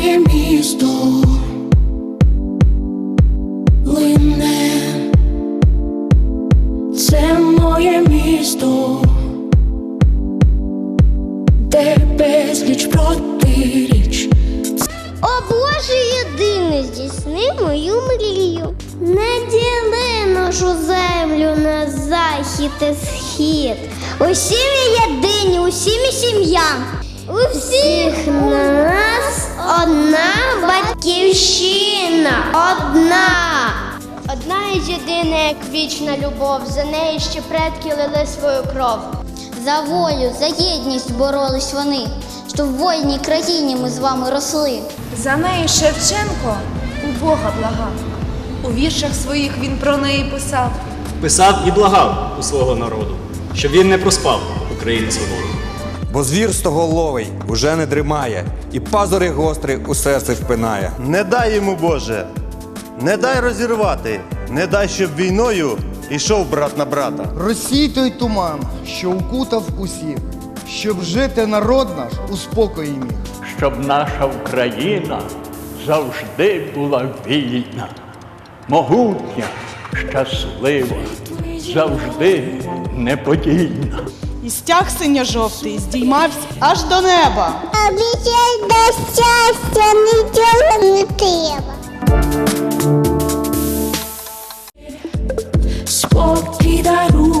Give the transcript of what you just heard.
моє місто лине, це моє місто, де безліч протиріч. О Боже єдиний, здійсни мою мрію. Не діли нашу землю на захід і схід. Усі ми єдині, усі ми сім'я. У всіх нас одна батьківщина. Одна. Одна і єдина, як вічна любов. За неї ще предки лили свою кров. За волю, за єдність боролись вони, щоб в вольній країні ми з вами росли. За неї Шевченко у Бога благав. У віршах своїх він про неї писав. Писав і благав у свого народу, щоб він не проспав Україні свободу. Бо звір стоголовий уже не дримає, і пазури гострий у серце впинає. Не дай йому, Боже, не дай розірвати, не дай, щоб війною ішов брат на брата. Росій той туман, що укутав усіх, щоб жити народ наш у спокої міг. щоб наша Україна завжди була вільна, могутня, щаслива, завжди неподільна. І стяг синьо-жовтий здіймався аж до неба. Обіцяй до щастя нічого не треба. Спокій дарує